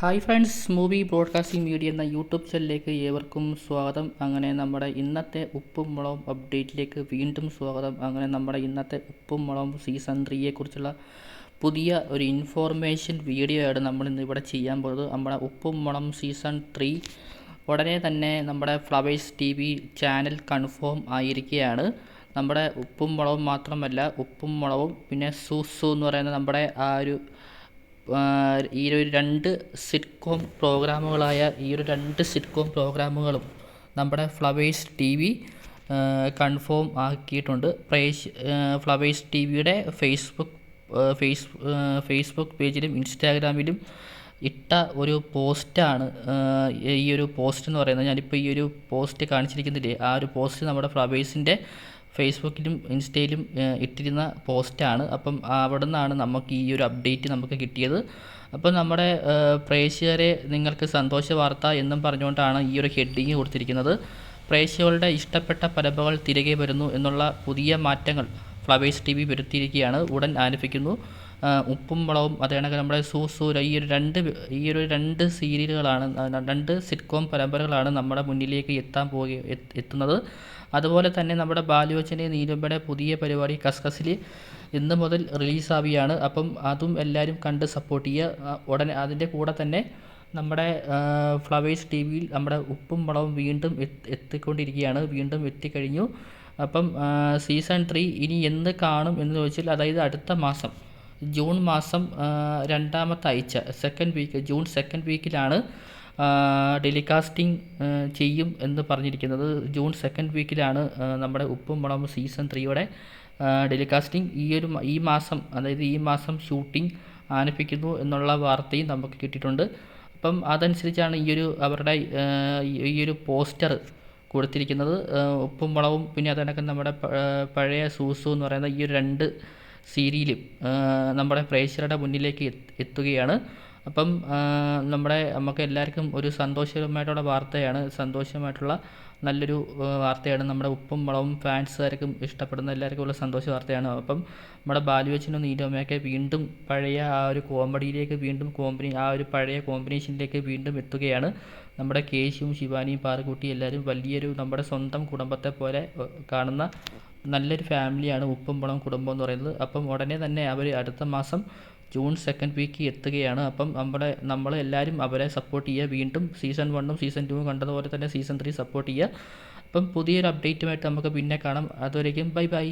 Hi friends movie broadcasting media എന്ന YouTube ചാനലിലേക്ക് ഏവർക്കും സ്വാഗതം. അങ്ങനെ നമ്മുടെ ഇന്നത്തെ ഉപ്പും മുളകും അപ്ഡേറ്റിലേക്ക് വീണ്ടും സ്വാഗതം. അങ്ങനെ നമ്മുടെ ഇന്നത്തെ ഉപ്പും മുളകും സീസൺ ത്രീയെക്കുറിച്ചുള്ള പുതിയ ഒരു ഇൻഫോർമേഷൻ വീഡിയോ ആണ് നമ്മൾ ഇന്ന് ഇവിടെ ചെയ്യാൻ പോകുന്നത്. നമ്മുടെ ഉപ്പും മുളം സീസൺ ത്രീ ഉടനെ തന്നെ നമ്മുടെ Flowers T V channel confirm ആയിരിക്കുകയാണ്. നമ്മുടെ ഉപ്പും മുളകും മാത്രമല്ല ഉപ്പും മുളകും പിന്നെ സൂസു എന്ന് പറയുന്ന നമ്മുടെ ആ ഒരു ഈ ഒരു രണ്ട് സിറ്റ്കോം പ്രോഗ്രാമുകളായ ഈ ഒരു രണ്ട് സിറ്റ്കോം പ്രോഗ്രാമുകളും നമ്മുടെ ഫ്ലവേഴ്സ് ടി വി കൺഫേം ആക്കിയിട്ടുണ്ട്. പ്രേഷ് ഫ്ലവേഴ്സ് ടി വിയുടെ ഫേസ്ബുക്ക് ഫേസ് ഫേസ്ബുക്ക് പേജിലും ഇൻസ്റ്റാഗ്രാമിലും ഇട്ട ഒരു പോസ്റ്റാണ് ഈ ഒരു പോസ്റ്റ് എന്ന് പറയുന്നത്. ഞാനിപ്പോൾ ഈ ഒരു പോസ്റ്റ് കാണിച്ചിരിക്കുന്നില്ലേ? ആ ഒരു പോസ്റ്റ് നമ്മുടെ ഫ്ലവേഴ്സിന്റെ ഫേസ്ബുക്കിലും ഇൻസ്റ്റയിലും ഇട്ടിരുന്ന പോസ്റ്റാണ്. അപ്പം അവിടെ നിന്നാണ് നമുക്ക് ഈ ഒരു അപ്ഡേറ്റ് നമുക്ക് കിട്ടിയത്. അപ്പം നമ്മുടെ പ്രേക്ഷകരെ നിങ്ങൾക്ക് സന്തോഷ വാർത്ത എന്നും പറഞ്ഞുകൊണ്ടാണ് ഈ ഒരു ഹെഡിങ് കൊടുത്തിരിക്കുന്നത്. പ്രേക്ഷകരുടെ ഇഷ്ടപ്പെട്ട പരമ്പകൾ തിരികെ വരുന്നു എന്നുള്ള പുതിയ മാറ്റങ്ങൾ ഫ്ലവേഴ്സ് ടി വി വരുത്തിയിരിക്കുകയാണ്. ഉടൻ ആരംഭിക്കുന്നു. ഉപ്പും വളവും അതേണെങ്കിൽ നമ്മുടെ സൂസൂര ഈ ഒരു രണ്ട് ഈ ഒരു രണ്ട് സീരിയലുകളാണ് രണ്ട് സിറ്റ്കോം പരമ്പരകളാണ് നമ്മുടെ മുന്നിലേക്ക് എത്താൻ പോകുക എത്തുന്നത്. അതുപോലെ തന്നെ നമ്മുടെ ബാലുവച്ചനെ നീലുമ്പയുടെ പുതിയ പരിപാടി കസ്കസിൽ ഇന്ന് മുതൽ റിലീസാവുകയാണ്. അപ്പം അതും എല്ലാവരും കണ്ട് സപ്പോർട്ട് ചെയ്യുക. ഉടനെ അതിന്റെ കൂടെ തന്നെ നമ്മുടെ ഫ്ലവേഴ്സ് ടി വിയിൽ നമ്മുടെ ഉപ്പും വളവും വീണ്ടും എത്തിക്കൊണ്ടിരിക്കുകയാണ്. വീണ്ടും എത്തിക്കഴിഞ്ഞു. അപ്പം സീസൺ ത്രീ ഇനി എന്ത് കാണും എന്ന് ചോദിച്ചാൽ അതായത് അടുത്ത മാസം ജൂൺ മാസം രണ്ടാമത്തെ ആഴ്ച സെക്കൻഡ് വീക്ക് ജൂൺ സെക്കൻഡ് വീക്കിലാണ് ടെലികാസ്റ്റിംഗ് ചെയ്യും എന്ന് പറഞ്ഞിരിക്കുന്നത്. ജൂൺ സെക്കൻഡ് വീക്കിലാണ് നമ്മുടെ ഉപ്പും മുളകും സീസൺ ത്രീയുടെ ടെലികാസ്റ്റിംഗ് ഈ ഒരു ഈ മാസം അതായത് ഈ മാസം ഷൂട്ടിംഗ് ആരംഭിക്കുന്നു എന്നുള്ള വാർത്തയും നമുക്ക് കിട്ടിയിട്ടുണ്ട്. അപ്പം അതനുസരിച്ചാണ് ഈ ഒരു അവരുടെ ഈ ഒരു പോസ്റ്റർ കൊടുത്തിരിക്കുന്നത്. ഉപ്പും മുളകും പിന്നെ അതിനൊക്കെ നമ്മുടെ പഴയ സൂസു എന്ന് പറയുന്ന ഈ ഒരു രണ്ട് സീരിയലും നമ്മുടെ പ്രേക്ഷകരുടെ മുന്നിലേക്ക് എത്തുകയാണ്. അപ്പം നമ്മുടെ നമുക്ക് എല്ലാവർക്കും ഒരു സന്തോഷകരമായിട്ടുള്ള വാർത്തയാണ്. സന്തോഷമായിട്ടുള്ള നല്ലൊരു വാർത്തയാണ്. നമ്മുടെ ഉപ്പും വളവും ഫാൻസുകാർക്കും ഇഷ്ടപ്പെടുന്ന എല്ലാവർക്കും ഉള്ള സന്തോഷ വാർത്തയാണ്. അപ്പം നമ്മുടെ ബാലുവച്ചനും നീലോമയൊക്കെ വീണ്ടും പഴയ ആ ഒരു കോമഡിയിലേക്ക് വീണ്ടും കോമ്പിനി ആ ഒരു പഴയ കോമ്പിനേഷനിലേക്ക് വീണ്ടും എത്തുകയാണ്. നമ്മുടെ കേശുവും ശിവാനിയും പാറക്കുട്ടി എല്ലാവരും വലിയൊരു നമ്മുടെ സ്വന്തം കുടുംബത്തെ പോലെ കാണുന്ന നല്ലൊരു ഫാമിലിയാണ് ഉപ്പും പണം കുടുംബം എന്ന് പറയുന്നത്. അപ്പം ഉടനെ തന്നെ അവർ അടുത്ത മാസം ജൂൺ സെക്കൻഡ് വീക്ക് എത്തുകയാണ്. അപ്പം നമ്മുടെ നമ്മൾ എല്ലാവരും അവരെ സപ്പോർട്ട് ചെയ്യുക. വീണ്ടും സീസൺ വണ്ണും സീസൺ ടൂവും കണ്ടതുപോലെ തന്നെ സീസൺ ത്രീ സപ്പോർട്ട് ചെയ്യുക. അപ്പം പുതിയൊരു അപ്ഡേറ്റുമായിട്ട് നമുക്ക് പിന്നെ കാണാം. അതുവരേക്കും ബൈ ബൈ